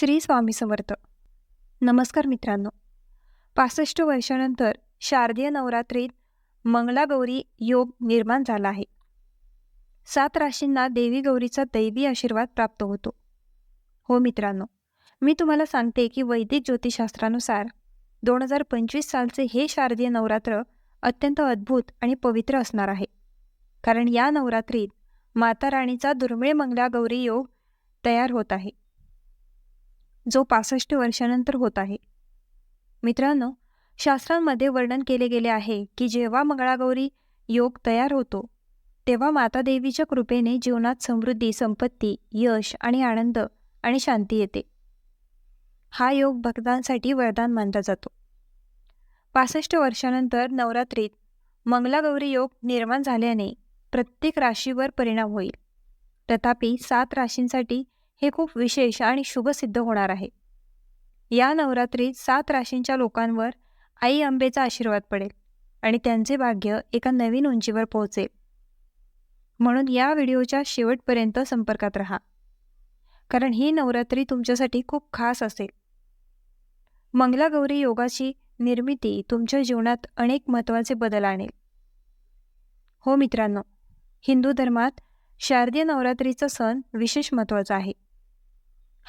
श्री स्वामी समर्थ. नमस्कार मित्रांनो. पासष्ट वर्षानंतर शारदीय नवरात्रीत मंगलागौरी योग निर्माण झाला आहे. सात राशींना देवी गौरीचा दैवी आशीर्वाद प्राप्त होतो. हो मित्रांनो मी तुम्हाला सांगते की वैदिक ज्योतिषशास्त्रानुसार दोन हजार पंचवीस सालचे हे शारदीय नवरात्र अत्यंत अद्भुत आणि पवित्र असणार आहे. कारण या नवरात्रीत माता राणीचा दुर्मिळ मंगलागौरी योग तयार होत आहे. जो पासष्ट वर्षानंतर होत आहे. मित्रांनो शास्त्रांमध्ये वर्णन केले गेले आहे की जेव्हा मंगळागौरी योग तयार होतो तेव्हा माता देवीच्या कृपेने जीवनात समृद्धी संपत्ती यश आणि आनंद आणि शांती येते. हा योग भक्तांसाठी वरदान मानला जातो. पासष्ट वर्षानंतर नवरात्रीत मंगलागौरी योग निर्माण झाल्याने प्रत्येक राशीवर परिणाम होईल. तथापि सात राशींसाठी हे खूप विशेष आणि शुभ सिद्ध होणार आहे. या नवरात्रीत सात राशींच्या लोकांवर आई अंबेचा आशीर्वाद पडेल आणि त्यांचे भाग्य एका नवीन उंचीवर पोहोचेल. म्हणून या व्हिडिओच्या शेवटपर्यंत संपर्कात राहा. कारण ही नवरात्री तुमच्यासाठी खूप खास असेल. मंगलागौरी योगाची निर्मिती तुमच्या जीवनात अनेक महत्त्वाचे बदल आणेल. हो मित्रांनो हिंदू धर्मात शारदीय नवरात्रीचा सण विशेष महत्त्वाचा आहे.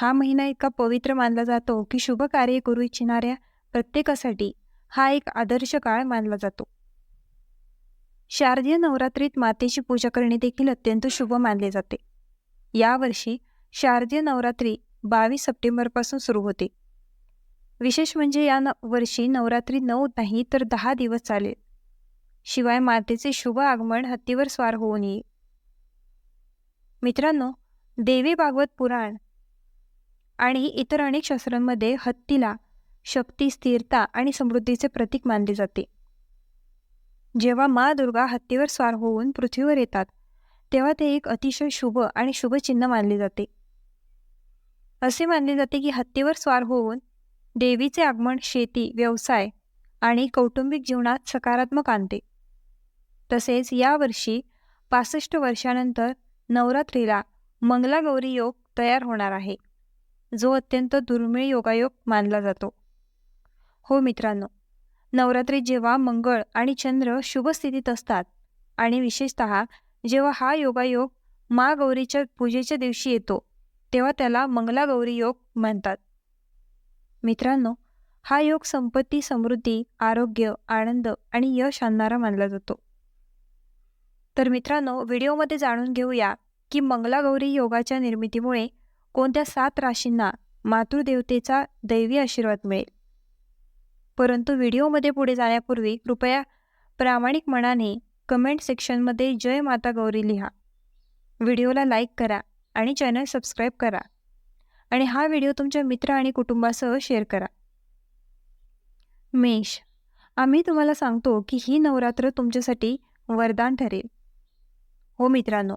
हा महिना इतका पवित्र मानला जातो की शुभ कार्य करू इच्छिणाऱ्या प्रत्येकासाठी हा एक आदर्श काळ मानला जातो. शारदीय नवरात्रीत मातेची पूजा करणे देखील अत्यंत शुभ मानले जाते. यावर्षी शारदीय नवरात्री बावीस सप्टेंबरपासून सुरू होते. विशेष म्हणजे या न वर्षी नवरात्री नऊ नाही तर दहा दिवस चालेल. शिवाय मातेचे शुभ आगमन हत्तीवर स्वार होऊन येईल मित्रांनो देवी भागवत पुराण आणि इतर अनेक शास्त्रांमध्ये हत्तीला शक्ती स्थिरता आणि समृद्धीचे प्रतीक मानले जाते. जेव्हा मा दुर्गा हत्तीवर स्वार होऊन पृथ्वीवर येतात तेव्हा ते एक अतिशय शुभ आणि शुभचिन्ह मानले जाते. असे मानले जाते की हत्तीवर स्वार होऊन देवीचे आगमन शेती व्यवसाय आणि कौटुंबिक जीवनात सकारात्मक आणते. तसेच यावर्षी पासष्ट वर्षानंतर नवरात्रीला मंगलागौरी योग तयार होणार आहे. जो अत्यंत दुर्मिळ योगायोग मानला जातो. हो मित्रांनो नवरात्रीत जेव्हा मंगळ आणि चंद्र शुभ स्थितीत असतात आणि विशेषत जेव्हा हा योगायोग मा गौरीच्या पूजेच्या दिवशी येतो तेव्हा त्याला मंगलागौरी योग म्हणतात. मित्रांनो हा योग संपत्ती समृद्धी आरोग्य आनंद आणि यश आणणारा मानला जातो. तर मित्रांनो व्हिडिओमध्ये जाणून घेऊया की मंगलागौरी योगाच्या निर्मितीमुळे कोणत्या सात राशींना मातृदेवतेचा दैवी आशीर्वाद मिळेल? परंतु व्हिडिओमध्ये पुढे जाण्यापूर्वी कृपया प्रामाणिक मनाने कमेंट सेक्शनमध्ये जय माता गौरी लिहा. व्हिडिओला लाईक करा आणि चॅनल सबस्क्राईब करा. आणि हा व्हिडिओ तुमच्या मित्र आणि कुटुंबासह शेअर करा. मेष आम्ही तुम्हाला सांगतो की ही नवरात्र तुमच्यासाठी वरदान ठरेल. हो मित्रांनो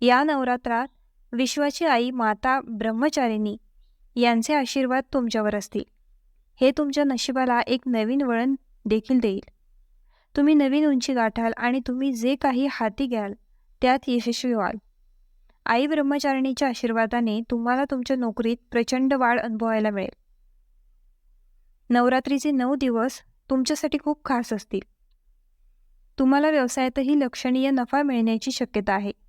या नवरात्रात विश्वाची आई माता ब्रह्मचारिणी यांचे आशीर्वाद तुमच्यावर असतील. हे तुमच्या नशिबाला एक नवीन वळण देखील देईल. तुम्ही नवीन उंची गाठाल आणि तुम्ही जे काही हाती घ्याल त्यात यशस्वी व्हाल. आई ब्रह्मचारिणीच्या आशीर्वादाने तुम्हाला तुमच्या नोकरीत प्रचंड वाढ अनुभवायला मिळेल. नवरात्रीचे नऊ दिवस तुमच्यासाठी खूप खास असतील. तुम्हाला व्यवसायातही लक्षणीय नफा मिळण्याची शक्यता आहे.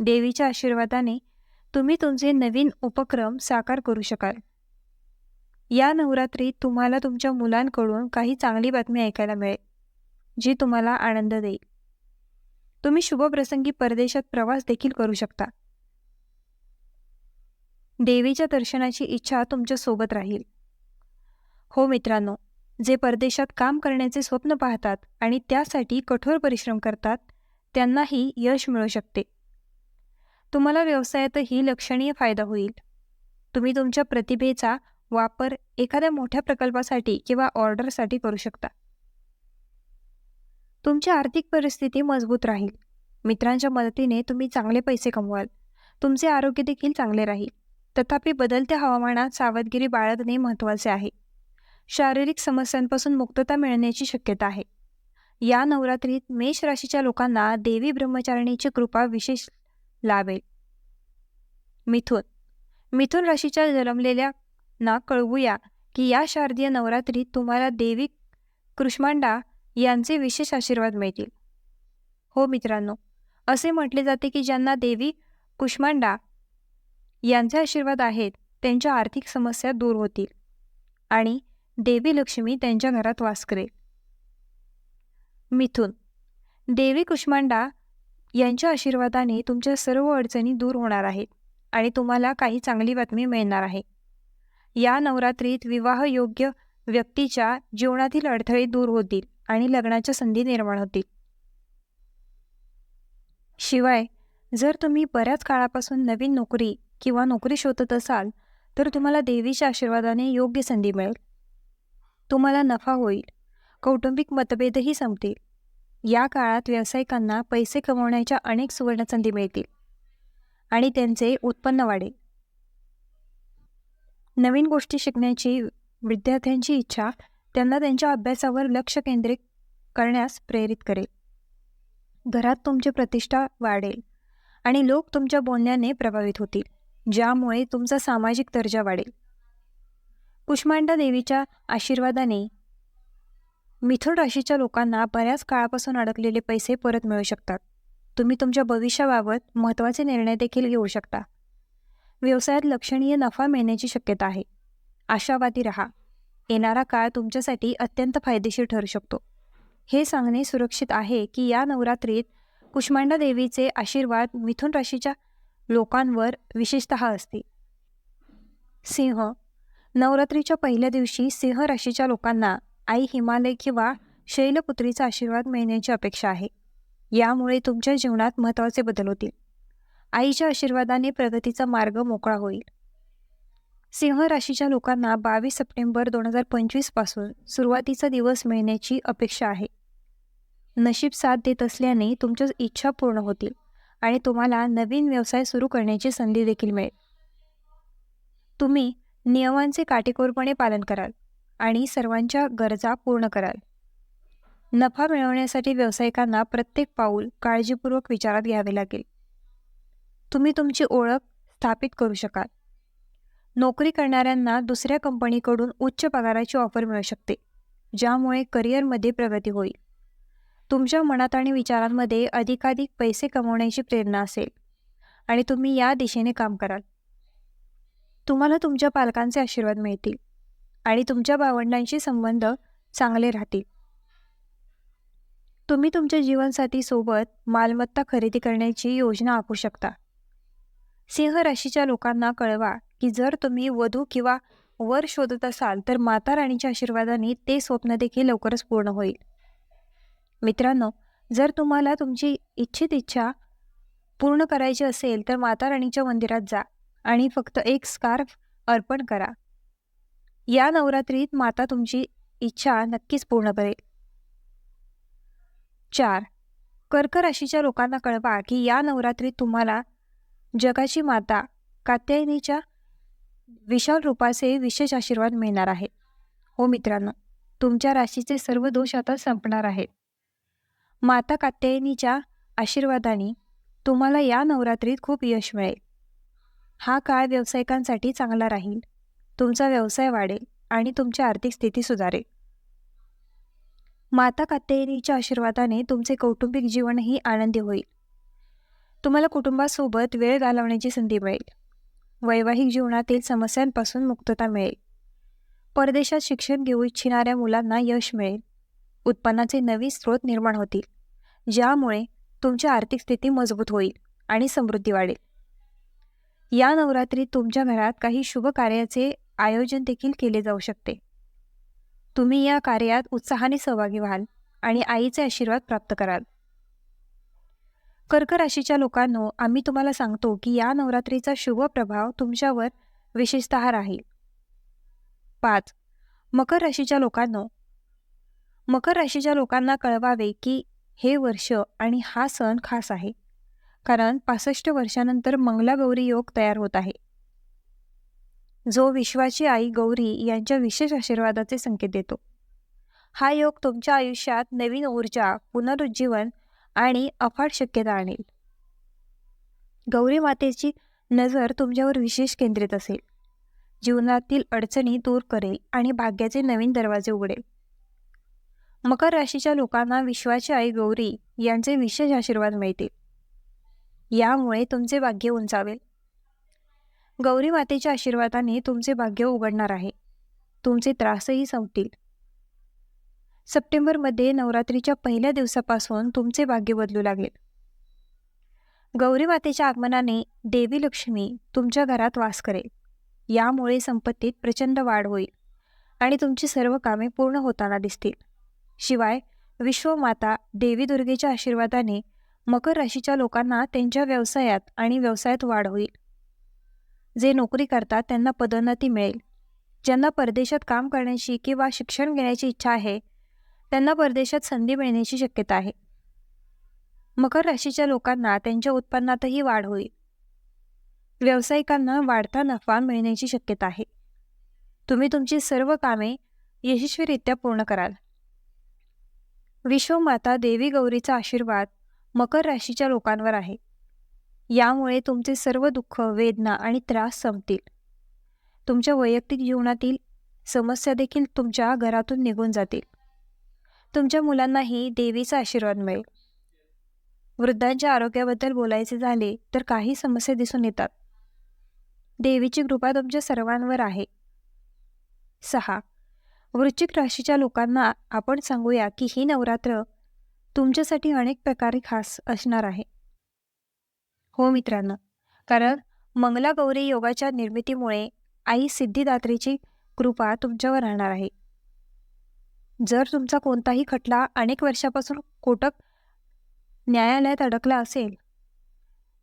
देवीच्या आशीर्वादाने तुम्ही तुमचे नवीन उपक्रम साकार करू शकाल. या नवरात्रीत तुम्हाला तुमच्या मुलांकडून काही चांगली बातमी ऐकायला मिळेल जी तुम्हाला आनंद देईल. तुम्ही शुभप्रसंगी परदेशात प्रवास देखील करू शकता. देवीच्या दर्शनाची इच्छा तुमच्यासोबत राहील. हो मित्रांनो जे परदेशात काम करण्याचे स्वप्न पाहतात आणि त्यासाठी कठोर परिश्रम करतात त्यांनाही यश मिळू शकते. तुम्हाला व्यवसायातही लक्षणीय फायदा होईल. तुम्ही तुमच्या प्रतिभेचा वापर एखाद्या मोठ्या प्रकल्पासाठी किंवा ऑर्डरसाठी करू शकता. तुमची आर्थिक परिस्थिती मजबूत राहील. मित्रांच्या मदतीने तुम्ही चांगले पैसे कमवाल. तुमचे आरोग्य देखील चांगले राहील. तथापि बदलत्या हवामानात सावधगिरी बाळगणे महत्त्वाचे आहे. शारीरिक समस्यांपासून मुक्तता मिळण्याची शक्यता आहे. या नवरात्रीत मेष राशीच्या लोकांना देवी ब्रह्मचारिणीची कृपा विशेष लावेल मिथुन. मिथुन राशीच्या जन्मलेल्या ना कळवूया की या शारदीय नवरात्रीत तुम्हाला देवी कृष्मांडा यांचे विशेष आशीर्वाद मिळतील. हो मित्रांनो असे म्हटले जाते की ज्यांना देवी कुष्मांडा यांचे आशीर्वाद आहेत त्यांच्या आर्थिक समस्या दूर होतील आणि देवी लक्ष्मी त्यांच्या घरात वास करेल. मिथुन. देवी कुष्मांडा यांच्या आशीर्वादाने तुमच्या सर्व अडचणी दूर होणार आहेत आणि तुम्हाला काही चांगली बातमी मिळणार आहे. या नवरात्रीत विवाहयोग्य व्यक्तीच्या जीवनातील अडथळे दूर होतील आणि लग्नाच्या संधी निर्माण होतील. शिवाय जर तुम्ही बऱ्याच काळापासून नवीन नोकरी किंवा नोकरी शोधत असाल तर तुम्हाला देवीच्या आशीर्वादाने योग्य संधी मिळेल. तुम्हाला नफा होईल. कौटुंबिक मतभेदही संपतील. या काळात व्यावसायिकांना पैसे कमवण्याच्या अनेक सुवर्णसंधी मिळतील आणि त्यांचे उत्पन्न वाढेल. नवीन गोष्टी शिकण्याची विद्यार्थ्यांची इच्छा त्यांना त्यांच्या अभ्यासावर लक्ष केंद्रित करण्यास प्रेरित करेल. घरात तुमची प्रतिष्ठा वाढेल आणि लोक तुमच्या बोलण्याने प्रभावित होतील ज्यामुळे तुमचा सामाजिक दर्जा वाढेल. कुष्मांडा देवीच्या आशीर्वादाने मिथुन राशीच्या लोकांना बऱ्याच काळापासून अडकलेले पैसे परत मिळू शकतात. तुम्ही तुमच्या भविष्याबाबत महत्त्वाचे निर्णय देखील घेऊ शकता. व्यवसायात लक्षणीय नफा मिळण्याची शक्यता आहे. आशावादी रहा. येणारा काळ तुमच्यासाठी अत्यंत फायदेशीर ठरू शकतो. हे सांगणे सुरक्षित आहे की या नवरात्रीत कुष्मांडा देवीचे आशीर्वाद मिथुन राशीच्या लोकांवर विशेषत असते सिंह. नवरात्रीच्या पहिल्या दिवशी सिंह राशीच्या लोकांना आई हिमालय किंवा शैलपुत्रीचा आशीर्वाद मिळण्याची अपेक्षा आहे. यामुळे तुमच्या जीवनात महत्त्वाचे बदल होतील. आईच्या आशीर्वादाने प्रगतीचा मार्ग मोकळा होईल. सिंह राशीच्या लोकांना बावीस सप्टेंबर दोन हजार पंचवीसपासून सुरुवातीचा दिवस मिळण्याची अपेक्षा आहे. नशीब साथ देत असल्याने तुमच्या इच्छा पूर्ण होतील आणि तुम्हाला नवीन व्यवसाय सुरू करण्याची संधी देखील मिळेल. तुम्ही नियमांचे काटेकोरपणे पालन कराल. आणि सर्वांच्या गरजा पूर्ण कराल. नफा मिळवण्यासाठी व्यावसायिकांना प्रत्येक पाऊल काळजीपूर्वक विचारात घ्यावे लागेल. तुम्ही तुमची ओळख स्थापित करू शकाल. नोकरी करणाऱ्यांना दुसऱ्या कंपनीकडून उच्च पगाराची ऑफर मिळू शकते ज्यामुळे करिअरमध्ये प्रगती होईल. तुमच्या मनात आणि विचारांमध्ये अधिकाधिक पैसे कमवण्याची प्रेरणा असेल आणि तुम्ही या दिशेने काम कराल. तुम्हाला तुमच्या पालकांचे आशीर्वाद मिळतील. आणि तुमच्या भावंडांशी संबंध चांगले राहतील. तुम्ही तुमच्या जीवनसाथीसोबत मालमत्ता खरेदी करण्याची योजना आखू शकता. सिंह राशीच्या लोकांना कळवा की जर तुम्ही वधू किंवा वर शोधत असाल तर माता राणीच्या आशीर्वादाने ते स्वप्न देखील लवकरच पूर्ण होईल. मित्रांनो जर तुम्हाला तुमची इच्छित इच्छा पूर्ण करायची असेल तर माता राणीच्या मंदिरात जा आणि फक्त एक स्कार्फ अर्पण करा. या नवरात्रीत माता तुमची इच्छा नक्कीच पूर्ण करेल. चार. कर्क राशीच्या लोकांना कळवा की या नवरात्रीत तुम्हाला जगाची माता कात्यायनीच्या विशाल रूपाचे विशेष आशीर्वाद मिळणार आहेत हो मित्रांनो तुमच्या राशीचे सर्व दोष आता संपणार आहेत. माता कात्यायनीच्या आशीर्वादाने तुम्हाला या नवरात्रीत खूप यश मिळेल. हा काळ व्यावसायिकांसाठी चांगला राहील. तुमचा व्यवसाय वाढेल आणि तुमची आर्थिक स्थिती सुधारेल. माता कात्यायनीच्या आशीर्वादाने तुमचे कौटुंबिक जीवनही आनंदी होईल. तुम्हाला कुटुंबासोबत वेळ घालवण्याची संधी मिळेल. वैवाहिक जीवनातील समस्यांपासून मुक्तता मिळेल. परदेशात शिक्षण घेऊ इच्छिणाऱ्या मुलांना यश मिळेल. उत्पन्नाचे नवीन स्रोत निर्माण होतील ज्यामुळे तुमची आर्थिक स्थिती मजबूत होईल आणि समृद्धी वाढेल. या नवरात्रीत तुमच्या घरात काही शुभ कार्याचे आयोजन देखील केले जाऊ शकते. तुम्ही या कार्यात उत्साहाने सहभागी व्हाल आणि आईचे आशीर्वाद प्राप्त कराल. कर्क राशीच्या लोकांनो आम्ही तुम्हाला सांगतो की या नवरात्रीचा शुभ प्रभाव तुमच्यावर विशेषत राहील. पाच. मकर राशीच्या लोकांनो मकर राशीच्या लोकांना कळवावे की हे वर्ष आणि हा सण खास आहे. कारण पासष्ट वर्षानंतर मंगलागौरी योग तयार होत आहे. जो विश्वाची आई गौरी यांच्या विशेष आशीर्वादाचे संकेत देतो. हा योग तुमच्या आयुष्यात नवीन ऊर्जा पुनरुज्जीवन आणि अफाट शक्यता आणेल. गौरी मातेची नजर तुमच्यावर विशेष केंद्रित असेल. जीवनातील अडचणी दूर करेल आणि भाग्याचे नवीन दरवाजे उघडेल. मकर राशीच्या लोकांना विश्वाची आई गौरी यांचे विशेष आशीर्वाद मिळतील. यामुळे तुमचे भाग्य उंचावेल. गौरी मातेच्या आशीर्वादाने तुमचे भाग्य उघडणार आहे. तुमचे त्रासही संपतील. सप्टेंबरमध्ये नवरात्रीच्या पहिल्या दिवसापासून तुमचे भाग्य बदलू लागेल. गौरी मातेच्या आगमनाने देवी लक्ष्मी तुमच्या घरात वास करेल. यामुळे संपत्तीत प्रचंड वाढ होईल आणि तुमची सर्व कामे पूर्ण होताना दिसतील. शिवाय विश्वमाता देवी दुर्गेच्या आशीर्वादाने मकर राशीच्या लोकांना त्यांच्या व्यवसायात आणि व्यवसायात वाढ होईल. जे नोकरी करतात त्यांना पदोन्नती मिळेल. ज्यांना परदेशात काम करण्याची किंवा शिक्षण घेण्याची इच्छा आहे त्यांना परदेशात संधी मिळण्याची शक्यता आहे. मकर राशीच्या लोकांना त्यांच्या उत्पन्नातही वाढ होईल. व्यावसायिकांना वाढता नफा मिळण्याची शक्यता आहे. तुम्ही तुमची सर्व कामे यशस्वीरित्या पूर्ण कराल. विश्वमाता देवी गौरीचा आशीर्वाद मकर राशीच्या लोकांवर आहे. यामुळे तुमचे सर्व दुःख वेदना आणि त्रास संपतील. तुमच्या वैयक्तिक जीवनातील समस्या देखील तुमच्या घरातून निघून जातील. तुमच्या मुलांनाही देवीचा आशीर्वाद मिळेल. वृद्धांच्या आरोग्याबद्दल बोलायचे झाले तर काही समस्या दिसून येतात. देवीची कृपा तुमच्या सर्वांवर आहे. सहा. वृश्चिक राशीच्या लोकांना आपण सांगूया की ही नवरात्र तुमच्यासाठी अनेक प्रकारे खास असणार आहे. हो मित्रांनो. कारण मंगला गौरी योगाच्या निर्मितीमुळे आई सिद्धिदात्रीची कृपा तुमच्यावर राहणार आहे. जर तुमचा कोणताही खटला अनेक वर्षापासून कोटक न्यायालयात अडकला असेल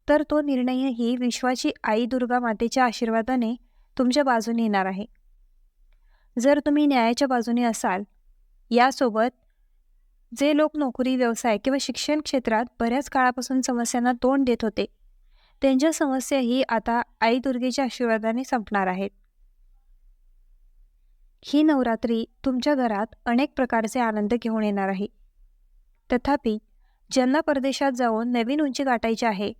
तर तो निर्णयही विश्वाची आई दुर्गा मातेच्या आशीर्वादाने तुमच्या बाजूने येणार आहे. जर तुम्ही न्यायाच्या बाजूने असाल यासोबत जे लोक नोकरी व्यवसाय किंवा शिक्षण क्षेत्रात बऱ्याच काळापासून समस्यांना तोंड देत होते त्यांच्या समस्याही आता आई दुर्गेच्या आशीर्वादाने संपणार आहेत. ही नवरात्री तुमच्या घरात अनेक प्रकारचे आनंद घेऊन येणार आहे. तथापि ज्यांना परदेशात जाऊन नवीन उंची गाठायची आहे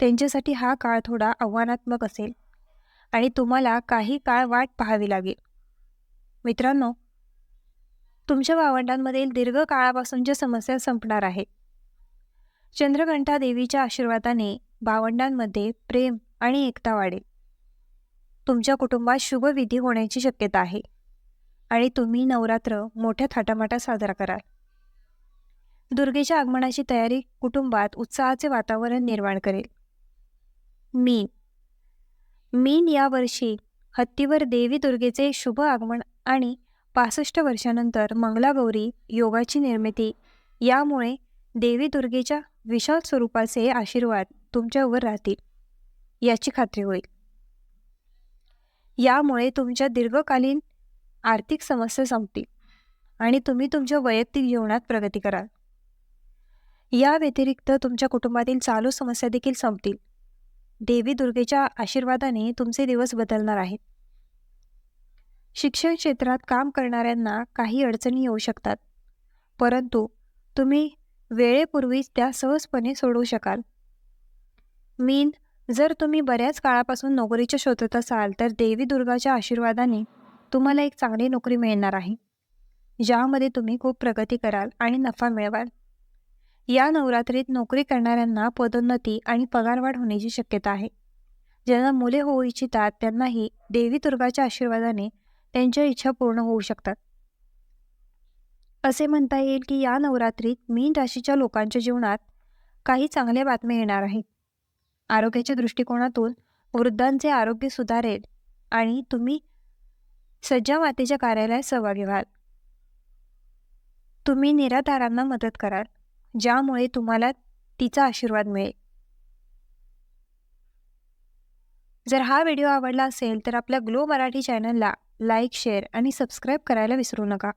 त्यांच्यासाठी हा काळ थोडा आव्हानात्मक असेल आणि तुम्हाला काही काळ वाट पाहावी लागेल. मित्रांनो तुमच्या भावंडांमधील दीर्घ काळापासूनच्या समस्या संपणार आहे चंद्रघंटा देवीच्या आशीर्वादाने भावंडांमध्ये प्रेम आणि एकता वाढेल. तुमच्या कुटुंबात शुभविधी होण्याची शक्यता आहे आणि तुम्ही नवरात्र मोठ्या थाटामाटात साजरा कराल. दुर्गेच्या आगमनाची तयारी कुटुंबात उत्साहाचे वातावरण निर्माण करेल. मीन. मीन यावर्षी हत्तीवर देवी दुर्गेचे शुभ आगमन आणि पासष्ट वर्षानंतर मंगलागौरी योगाची निर्मिती यामुळे देवी दुर्गेच्या विशाल स्वरूपाचे आशीर्वाद तुमच्यावर राहतील. याची खात्री होईल. यामुळे तुमच्या दीर्घकालीन आर्थिक समस्या संपतील आणि तुम्ही तुमच्या वैयक्तिक जीवनात प्रगती कराल. या व्यतिरिक्त तुमच्या कुटुंबातील चालू समस्या देखील संपतील. देवी दुर्गेच्या आशीर्वादाने तुमचे दिवस बदलणार आहेत. शिक्षण क्षेत्रात काम करणाऱ्यांना काही अडचणी येऊ शकतात. परंतु तुम्ही वेळेपूर्वीच त्या सहजपणे सोडवू शकाल. मीन जर तुम्ही बऱ्याच काळापासून नोकरीच्या शोधत असाल तर देवी दुर्गाच्या आशीर्वादाने तुम्हाला एक चांगली नोकरी मिळणार आहे ज्यामध्ये तुम्ही खूप प्रगती कराल आणि नफा मिळवाल. या नवरात्रीत नोकरी करणाऱ्यांना पदोन्नती आणि पगारवाढ होण्याची शक्यता आहे. ज्यांना मुले होऊ इच्छितात त्यांनाही देवी दुर्गाच्या आशीर्वादाने त्यांच्या इच्छा पूर्ण होऊ शकतात. असे म्हणता येईल की या नवरात्रीत मीन राशीच्या लोकांच्या जीवनात काही चांगल्या बातम्या येणार आहेत. आरोग्याच्या दृष्टिकोनातून वृद्धांचे आरोग्य सुधारेल आणि तुम्ही सज्जा मातेच्या कार्यालयात सहभागी व्हाल. तुम्ही निराधारांना मदत कराल ज्यामुळे तुम्हाला तिचा आशीर्वाद मिळेल. जर हा व्हिडिओ आवडला असेल तर आपल्या ग्लो मराठी चॅनलला लाईक शेअर आणि सबस्क्राईब करायला विसरू नका.